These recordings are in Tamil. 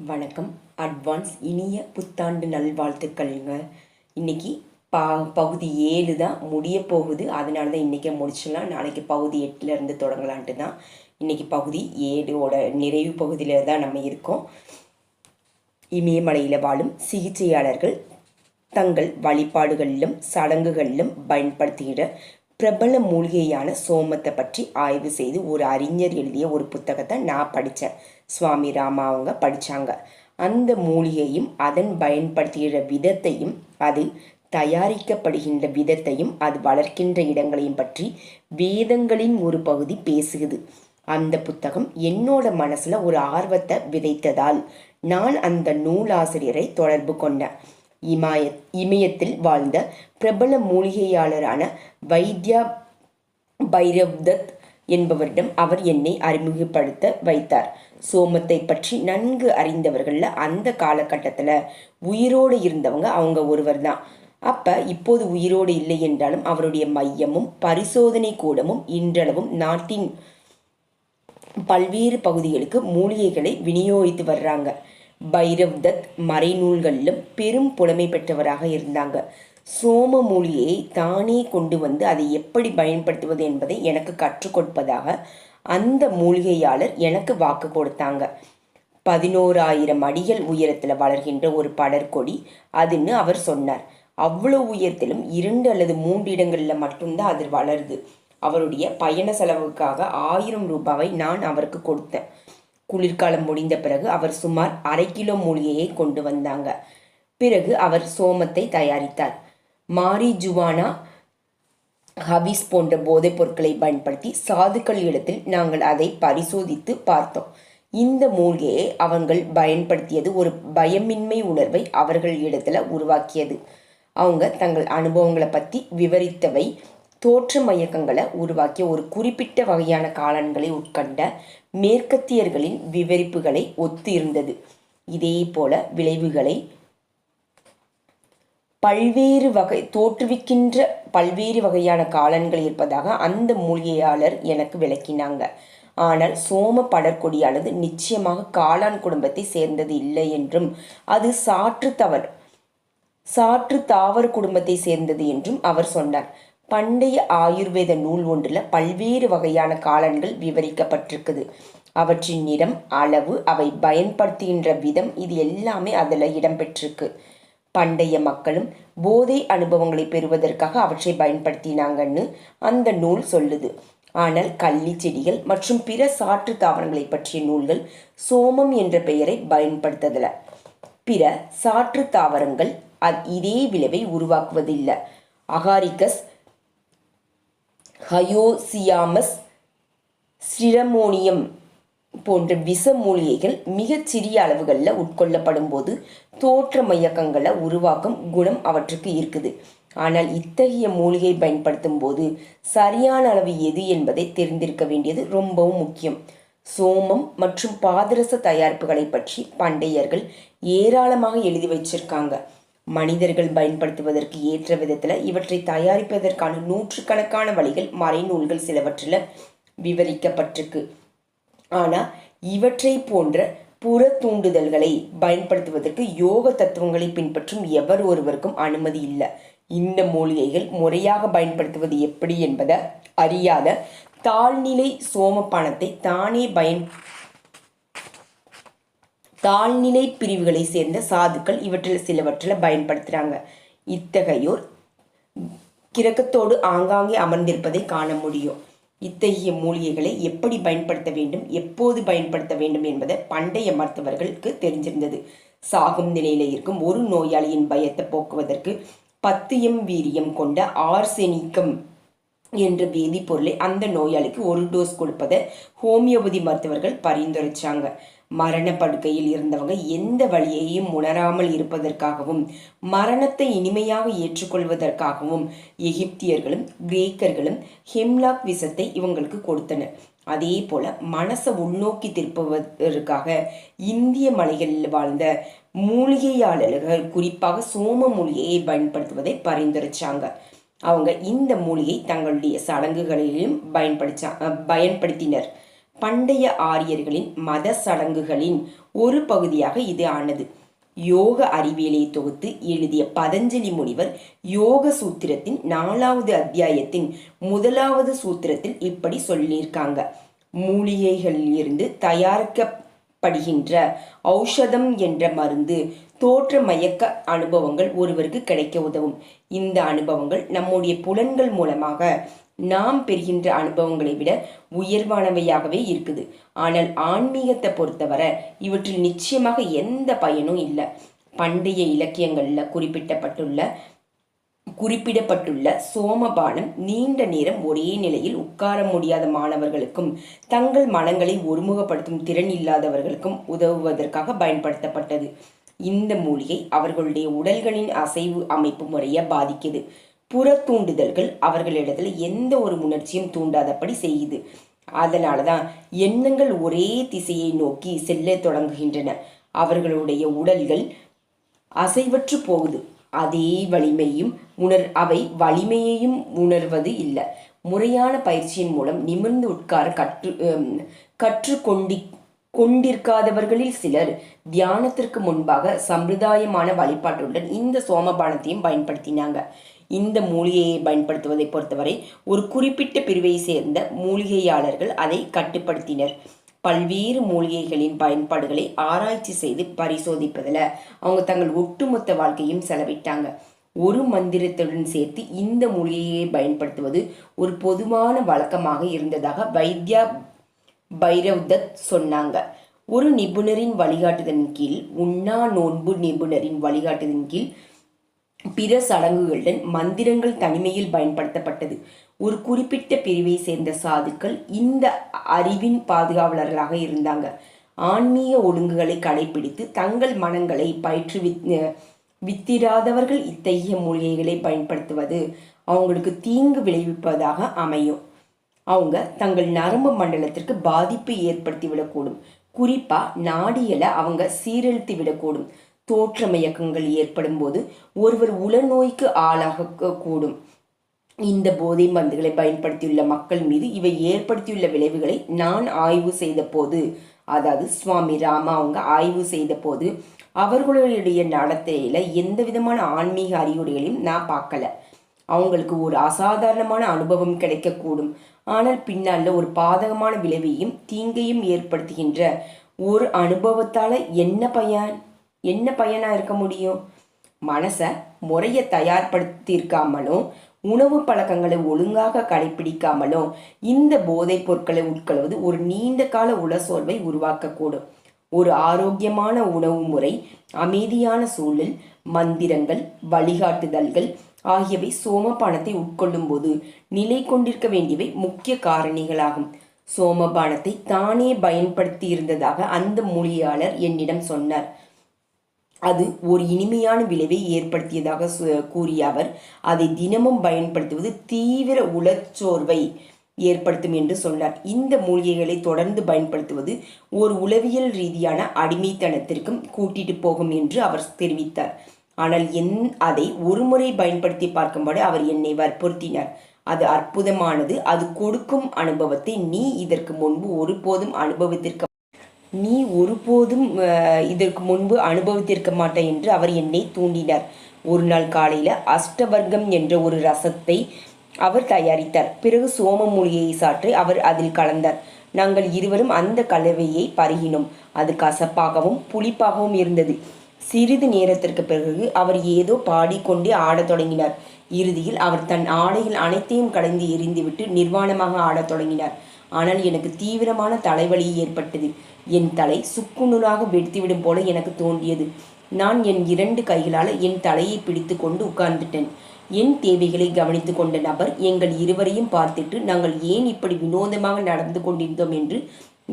வணக்கம். அட்வான்ஸ் இனிய புத்தாண்டு நல்வாழ்த்துக்கள்ங்க. இன்னைக்கு பா பகுதி ஏழு தான் முடிய போகுது. அதனால தான் இன்றைக்கே முடிச்சிடலாம். நாளைக்கு பகுதி எட்டுலேருந்து தொடங்கலான்ட்டு தான் இன்னைக்கு பகுதி ஏழோட நிறைவு பகுதியில் தான் நம்ம இருக்கோம். இமயமலையில் வாழும் சிகிச்சையாளர்கள் தங்கள் வழிபாடுகளிலும் சடங்குகளிலும் பயன்படுத்துகிற பிரபல மூலிகையான சோமத்தை பற்றி ஆய்வு செய்து ஒரு அறிஞர் எழுதிய ஒரு புத்தகத்தை நான் படித்தேன். சுவாமி ராமா அவங்க படித்தாங்க அந்த மூலிகையும் அதன் பயன்படுத்துகிற விதத்தையும் அது தயாரிக்கப்படுகின்ற விதத்தையும் அது வளர்க்கின்ற இடங்களையும் பற்றி வேதங்களின் ஒரு பகுதி பேசுகிறது அந்த புத்தகம் என்னோட மனசுல ஒரு ஆர்வத்தை விதைத்ததால் நான் அந்த நூலாசிரியரை தொடர்பு கொண்டேன். இமாய இமயத்தில் வாழ்ந்த பிரபல மூலிகையாளரான வைத்யா பைரவ்தத் என்பவரிடம் அவர் என்னை அறிமுகப்படுத்த வைத்தார். சோமத்தை பற்றி நன்கு அறிந்தவர்களில் அந்த காலகட்டத்தில் உயிரோடு இருந்தவங்க அவங்க ஒருவர் தான் அப்போ இப்போது உயிரோடு இல்லை என்றாலும் அவருடைய மையமும் பரிசோதனை கூடமும் இன்றளவும் நாட்டின் பல்வேறு பகுதிகளுக்கு மூலிகைகளை விநியோகித்து வர்றாங்க. பைரவ் தத் மறைநூல்களிலும் பெரும் புலமை பெற்றவராக இருந்தாங்க. சோம மூலிகையை தானே கொண்டு வந்து அதை எப்படி பயன்படுத்துவது என்பதை எனக்கு கற்றுக் கொடுப்பதாக அந்த மூலிகையாளர் எனக்கு வாக்கு கொடுத்தாங்க. பதினோராயிரம் அடிகள் உயரத்தில் வளர்கின்ற ஒரு படற்கொடி அதுன்னு அவர் சொன்னார். அவ்வளோ உயரத்திலும் இரண்டு அல்லது மூன்று இடங்களில் மட்டும்தான் அது வளருது. அவருடைய பயண செலவுக்காக ஆயிரம் ரூபாவை நான் அவருக்கு கொடுத்தேன். குளிர்காலம் முடிந்த பிறகு அவர் சுமார் அரை கிலோ மூலிகையை கொண்டு வந்தாங்க. பிறகு அவர் சோமத்தை தயாரித்தார். மாரி ஜுவானா ஹபிஸ் போன்ற போதைப் பொருட்களை பயன்படுத்தி சாதுக்கள் இடத்தில் நாங்கள் அதை பரிசோதித்து பார்த்தோம். இந்த மூலிகையை அவர்கள் பயன்படுத்தியது ஒரு பயமின்மை உணர்வை அவர்கள் இடத்துல உருவாக்கியது. அவங்க தங்கள் அனுபவங்களை பற்றி விவரித்தவை தோற்ற மயக்கங்களை உருவாக்கிய ஒரு குறிப்பிட்ட வகையான காலன்களை உட்கண்ட மேற்கத்தியர்களின் விவரிப்புகளை ஒத்து இருந்தது இதே போல விளைவுகளை பல்வேறு வகை தோற்றுவிக்கின்ற பல்வேறு வகையான காலன்கள் இருப்பதாக அந்த மூலிகையாளர் எனக்கு விளக்கினாங்க. ஆனால் சோம படற்கொடியானது நிச்சயமாக காளான் குடும்பத்தை சேர்ந்தது இல்லை என்றும் அது சாற்று தவறு சாற்று தாவர குடும்பத்தை சேர்ந்தது என்றும் அவர் சொன்னார். பண்டைய ஆயுர்வேத நூல் ஒன்றில் பல்வேறு வகையான காலன்கள் விவரிக்கப்பட்டிருக்குது. அவற்றின் நிறம் அளவு அவை பயன்படுத்துகின்ற விதம் இது எல்லாமே அதில் இடம்பெற்றிருக்கு. பண்டைய மக்களும் போதை அனுபவங்களை பெறுவதற்காக அவற்றை பயன்படுத்தினாங்கன்னு அந்த நூல் சொல்லுது. ஆனால் கள்ளி செடிகள் மற்றும் பிற சாற்று தாவரங்களை பற்றிய நூல்கள் சோமம் என்ற பெயரை பயன்படுத்ததில்ல. பிற சாற்று தாவரங்கள் இதே விளைவை உருவாக்குவதில்லை. அகாரிகஸ் ஹயோசியாமஸ் ஸ்டிரமோனியம் போன்ற விஷ மூலிகைகள் மிகச் சிறிய அளவுகளில் உட்கொள்ளப்படும் போது தோற்ற மயக்கங்களை உருவாக்கும் குணம் அவற்றுக்கு இருக்குது. ஆனால் இத்தகைய மூலிகை பயன்படுத்தும் போது சரியான அளவு எது என்பதை தெரிந்திருக்க வேண்டியது ரொம்பவும் முக்கியம். சோமம் மற்றும் பாதரச தயாரிப்புகளை பற்றி பண்டையர்கள் ஏராளமாக எழுதி வச்சிருக்காங்க. மனிதர்கள் பயன்படுத்துவதற்கு ஏற்ற விதத்தில் இவற்றை தயாரிப்பதற்கான நூற்றுக்கணக்கான வழிகள் மறைநூல்கள் சிலவற்றில் விவரிக்கப்பட்டிருக்கு. ஆனால் இவற்றை போன்ற புற தூண்டுதல்களை பயன்படுத்துவதற்கு யோக தத்துவங்களை பின்பற்றும் எவர் ஒருவருக்கும் அனுமதி இல்லை. இந்த மூலிகைகள் முறையாக பயன்படுத்துவது எப்படி என்பதை அறியாத தாழ்நிலை சோமப்பானத்தை தானே பயன் தாழ்நிலை பிரிவுகளை சேர்ந்த சாதுக்கள் இவற்றில் சிலவற்றில் பயன்படுத்துகிறாங்க இத்தகையோர் கிரகத்தோடு ஆங்காங்கே அமர்ந்திருப்பதை காண முடியும். இத்தகைய மூலிகைகளை எப்படி பயன்படுத்த வேண்டும் எப்போது பயன்படுத்த வேண்டும் என்பதை பண்டைய மருத்துவர்களுக்கு தெரிஞ்சிருந்தது. சாகும் நிலையில் இருக்கும் ஒரு நோயாளியின் பயத்தை போக்குவதற்கு பத்து எம் வீரியம் கொண்ட ஆர்செனிக்கம் என்ற வேதிப்பொருளை அந்த நோயாளிக்கு ஒரு டோஸ் கொடுப்பதை ஹோமியோபதி மருத்துவர்கள் பரிந்துரைச்சாங்க. மரண படுக்கையில் இருந்தவங்க எந்த வழியையும் உணராமல் இருப்பதற்காகவும் மரணத்தை இனிமையாக ஏற்றுக்கொள்வதற்காகவும் எகிப்தியர்களும் கிரேக்கர்களும் ஹெம்லாக் விஷத்தை இவங்களுக்கு கொடுத்தனர். அதே போல மனசை உள்நோக்கி திருப்புவதற்காக இந்திய மலைகளில் வாழ்ந்த மூலிகையாளர்கள் குறிப்பாக சோம மூலிகையை பயன்படுத்துவதை பரிந்துரைச்சாங்க. அவங்க இந்த மூலிகை தங்களுடைய சடங்குகளிலும் பயன்படுத்தா பயன்படுத்தினர். பண்டைய ஆரியர்களின் மத சடங்குகளின் ஒரு பகுதியாக இது ஆனது. யோக அறிவியலை தொகுத்து எழுதிய பதஞ்சலி முனிவர் யோக சூத்திரத்தின் நாலாவது அத்தியாயத்தின் முதலாவது சூத்திரத்தில் இப்படி சொல்லியிருக்காங்க. மூலிகைகளில் இருந்து தயாரிக்கப்படுகின்ற ஔஷதம் என்ற மருந்து தோற்ற மயக்க அனுபவங்கள் ஒருவருக்கு கிடைக்க உதவும். இந்த அனுபவங்கள் நம்முடைய புலன்கள் மூலமாக நாம் பெறுகின்ற அனுபவங்களை விட உயர்வானவையாகவே இருக்குது. ஆனால் ஆன்மீகத்தை பொறுத்தவரை இவற்றில் நிச்சயமாக எந்த பயனும் இல்லை. பண்டைய இலக்கியங்களில் குறிப்பிட்டப்பட்டுள்ள குறிப்பிடப்பட்டுள்ள சோமபானம் நீண்ட நேரம் ஒரே நிலையில் உட்கார முடியாத மாணவர்களுக்கும் தங்கள் மனங்களை ஒருமுகப்படுத்தும் திறன் இல்லாதவர்களுக்கும் உதவுவதற்காக பயன்படுத்தப்பட்டது. இந்த மூலிகை அவர்களுடைய உடல்களின் அசைவு அமைப்பு முறையை பாதிக்குது. புற தூண்டுதல்கள் அவர்களிடத்தில் எந்த ஒரு உணர்ச்சியும் தூண்டாதபடி செய்யுது. அதனால தான் எண்ணங்கள் ஒரே திசையை நோக்கி செல்ல தொடங்குகின்றன. அவர்களுடைய உடல்கள் அசைவற்று போகுது. அதே வலிமையும் உணர் அவை வலிமையையும் உணர்வது இல்லை. முறையான பயிற்சியின் மூலம் நிமிர்ந்து உட்கார கற்று கற்றுக்கொண்டி கொண்டிருக்காதவர்களில் சிலர் தியானத்திற்கு முன்பாக சம்பிரதாயமான வழிபாட்டுடன் இந்த சோமபானத்தையும் பயன்படுத்தினாங்க. இந்த மூலிகையை பயன்படுத்துவதை பொறுத்தவரை ஒரு குறிப்பிட்ட பிரிவை சேர்ந்த மூலிகையாளர்கள் அதை கட்டுப்படுத்தினர். பல்வேறு மூலிகைகளின் பயன்பாடுகளை ஆராய்ச்சி செய்து பரிசோதிப்பதில் அவங்க தங்கள் ஒட்டுமொத்த வாழ்க்கையும் செலவிட்டாங்க. ஒரு மந்திரத்துடன் சேர்த்து இந்த மூலிகையை பயன்படுத்துவது ஒரு பொதுவான வழக்கமாக இருந்ததாக வைத்யா பைரவ்தத் சொன்னாங்க. ஒரு நிபுணரின் வழிகாட்டுதலின் கீழ் உண்ணா நோன்பு நிபுணரின் வழிகாட்டுதலின் கீழ் பிற சடங்குகளுடன் மந்திரங்கள் தனிமையில் பயன்படுத்தப்பட்டது. ஒரு குறிப்பிட்ட பிரிவை சேர்ந்த சாதுக்கள் இந்த அறிவின் பாதுகாவலர்களாக இருந்தாங்க. ஆன்மீக ஒழுங்குகளை கடைபிடித்து தங்கள் மனங்களை பயிற்று வித்திராதவர்கள் இத்தகைய மூலிகைகளை பயன்படுத்துவது அவங்களுக்கு தீங்கு விளைவிப்பதாக அமையும். அவங்க தங்கள் நரம்பு மண்டலத்திற்கு பாதிப்பு ஏற்படுத்தி விடக்கூடும் குறிப்பாக நாடியலை அவங்க சீரழித்து விடக்கூடும் தோற்றமயக்கங்கள் ஏற்படும் போது ஒருவர் உளநோய்க்கு ஆளாக கூடும். இந்த போதை மருந்துகளை பயன்படுத்தியுள்ள மக்கள் மீது இவை ஏற்படுத்தியுள்ள விளைவுகளை நான் ஆய்வு செய்த போது அதாவது சுவாமி ராமா அவங்க ஆய்வு செய்த போது அவர்களுடைய நடத்தையில எந்த விதமான ஆன்மீக அறிகுறிகளையும் நான் பார்க்கல. அவங்களுக்கு ஒரு அசாதாரணமான அனுபவம் கிடைக்கக்கூடும். ஆனால் பின்னால் ஒரு பாதகமான விளைவையும் தீங்கையும் ஏற்படுத்துகின்ற ஒரு அனுபவத்தால் என்ன பயன்? என்ன பயனாக இருக்க முடியும்? மனசை முறையை தயார்படுத்தியிருக்காமலும் உணவு பழக்கங்களை ஒழுங்காக கடைபிடிக்காமலும் இந்த போதைப் பொருட்களை உட்கொள்வது ஒரு நீண்ட கால உளசோர்வை உருவாக்கக்கூடும். ஒரு ஆரோக்கியமான உணவு முறை அமைதியான சூழல் மந்திரங்கள் வழிகாட்டுதல்கள் ஆகியவை சோமபானத்தை உட்கொள்ளும் போது நிலை கொண்டிருக்க வேண்டியவை முக்கிய காரணிகளாகும். சோமபானத்தை தானே பயன்படுத்தி இருந்ததாக அந்த மொழியாளர் என்னிடம் சொன்னார். அது ஒரு இனிமையான விளைவை ஏற்படுத்தியதாக கூறிய அவர் அதை தினமும் பயன்படுத்துவது தீவிர உளச்சோர்வை ஏற்படுத்தும் என்று சொன்னார். இந்த மூலிகைகளை தொடர்ந்து பயன்படுத்துவது ஒரு உளவியல் ரீதியான அடிமைத்தனத்திற்கும் கூட்டிட்டு போகும் என்று அவர் தெரிவித்தார். ஆனால் என் அதை ஒருமுறை பயன்படுத்தி பார்க்கும்போது அவர் என்னை வற்புறுத்தினார். அது அற்புதமானது. அது கொடுக்கும் அனுபவத்தை நீ இதற்கு முன்பு ஒருபோதும் அனுபவத்திற்கு நீ ஒருபோதும் இதற்கு முன்பு அனுபவித்திருக்க மாட்டேன் என்று அவர் என்னை தூண்டினார். ஒரு நாள் காலையில் அஷ்டவர்க்கம் என்ற ஒரு ரசத்தை அவர் தயாரித்தார். பிறகு சோம மூலிகையை சாற்றி அவர் அதில் கலந்தார். நாங்கள் இருவரும் அந்த கலவையை பருகினோம். அது கசப்பாகவும் புளிப்பாகவும் இருந்தது. சிறிது நேரத்திற்கு பிறகு அவர் ஏதோ பாடிக்கொண்டே ஆடத் தொடங்கினார். இறுதியில் அவர் தன் ஆடையில் அனைத்தையும் கலந்து எரிந்துவிட்டு நிர்வாணமாக ஆடத் தொடங்கினார். ஆனால் எனக்கு தீவிரமான தலைவலி ஏற்பட்டது. என் தலை சுக்குநூறாக வெடித்துவிடும் போல எனக்கு தோன்றியது. நான் என் இரண்டு கைகளால் என் தலையை பிடித்து கொண்டு உட்கார்ந்துட்டேன். என் தேவைகளை கவனித்து கொண்ட நபர் எங்கள் இருவரையும் பார்த்துட்டு நாங்கள் ஏன் இப்படி வினோதமாக நடந்து கொண்டிருந்தோம்? என்று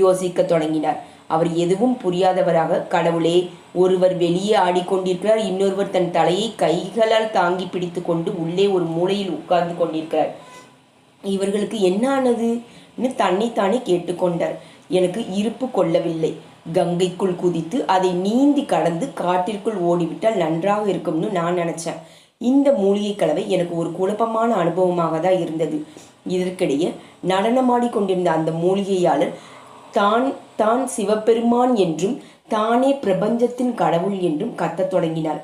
யோசிக்க தொடங்கினார். அவர் எதுவும் புரியாதவராக கடவுளே ஒருவர் வெளியே ஆடிக்கொண்டிருக்கிறார் இன்னொருவர் தன் தலையை கைகளால் தாங்கி பிடித்து கொண்டு உள்ளே ஒரு மூலையில் உட்கார்ந்து கொண்டிருக்கிறார். இவர்களுக்கு என்ன ஆனது? தன்னைத்தானே கேட்டுக்கொண்டார். எனக்கு இருப்பு கொள்ளவில்லை. கங்கைக்குள் குதித்து அதை நீந்தி கடந்து காட்டிற்குள் ஓடிவிட்டால் நன்றாக இருக்கும்னு நான் நினச்சேன். இந்த மூலிகை கலவை எனக்கு ஒரு குழப்பமான அனுபவமாக தான் இருந்தது. இதற்கிடையே நடனமாடி கொண்டிருந்த அந்த மூலிகையாளர் தான் தான் சிவபெருமான் என்றும் தானே பிரபஞ்சத்தின் கடவுள் என்றும் கத்தத் தொடங்கினார்.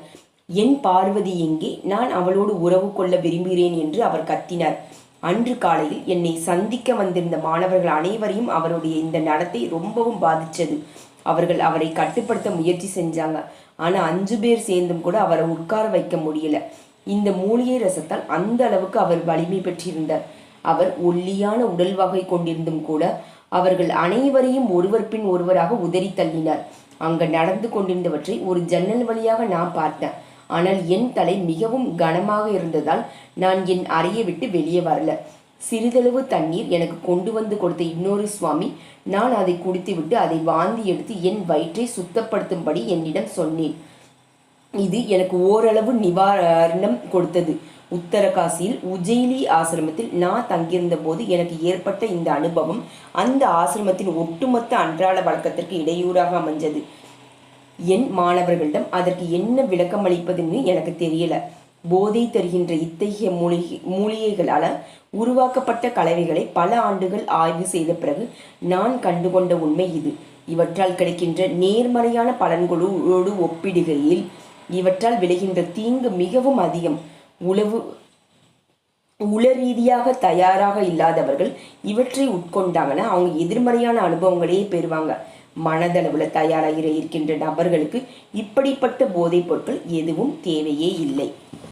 என் பார்வதி எங்கே? நான் அவளோடு உறவு கொள்ள விரும்புகிறேன் என்று அவர் கத்தினார். அன்று காலையில் என்னை சந்திக்க வந்திருந்த மாணவர்கள் அனைவரையும் அவருடைய இந்த நடத்தை ரொம்பவும் பாதிச்சது அவர்கள் அவரை கட்டுப்படுத்த முயற்சி செஞ்சாங்க. ஆனா அஞ்சு பேர் சேர்ந்தும் கூட அவரை உட்கார வைக்க முடியல. இந்த மூலிகை ரசத்தால் அந்த அளவுக்கு அவர் வலிமை பெற்றிருந்தார். அவர் ஒல்லியான உடல் வகை கொண்டிருந்தும் கூட அவர்கள் அனைவரையும் ஒருவர் பின் ஒருவராக உதறி தள்ளினார். அங்க நடந்து கொண்டிருந்தவற்றை ஒரு ஜன்னல் வழியாக நான் பார்த்தேன். ஆனால் என் தலை மிகவும் கனமாக இருந்ததால் நான் என் அறையை விட்டு வெளியே வரல. சிறிதளவு தண்ணீர் எனக்கு கொண்டு வந்து கொடுத்த இன்னொரு சுவாமி நான் அதை குடித்துவிட்டு அதை வாந்தி எடுத்து என் வயிற்றை சுத்தப்படுத்தும்படி என்னிடம் சொன்னேன். இது எனக்கு ஓரளவு நிவாரணம் கொடுத்தது. உத்தரகாசியில் உஜ்ஜயினி ஆசிரமத்தில் நான் தங்கியிருந்த போது எனக்கு ஏற்பட்ட இந்த அனுபவம் அந்த ஆசிரமத்தின் ஒட்டுமொத்த அன்றாட வழக்கத்திற்கு இடையூறாக அமைஞ்சது. என் மாணவர்களிடம் அதற்கு என்ன விளக்கம் அளிப்பதுன்னு எனக்கு தெரியல. போதை தருகின்ற இத்தகைய மூலிகை மூலிகைகளால் உருவாக்கப்பட்ட கலவைகளை பல ஆண்டுகள் ஆய்வு செய்த பிறகு நான் கண்டுகொண்ட உண்மை இது. இவற்றால் கிடைக்கின்ற நேர்மறையான பலன்களோடு ஒப்பிடுகையில் இவற்றால் விளைகின்ற தீங்கு மிகவும் அதிகம். உளவு உள ரீதியாக தயாராக இல்லாதவர்கள் இவற்றை உட்கொண்டாங்கன்னா அவங்க எதிர்மறையான அனுபவங்களையே பெறுவாங்க. மனதளவில் தயாராக இருக்கின்ற நபர்களுக்கு இப்படிப்பட்ட போதைப் பொருட்கள் எதுவும் தேவையே இல்லை.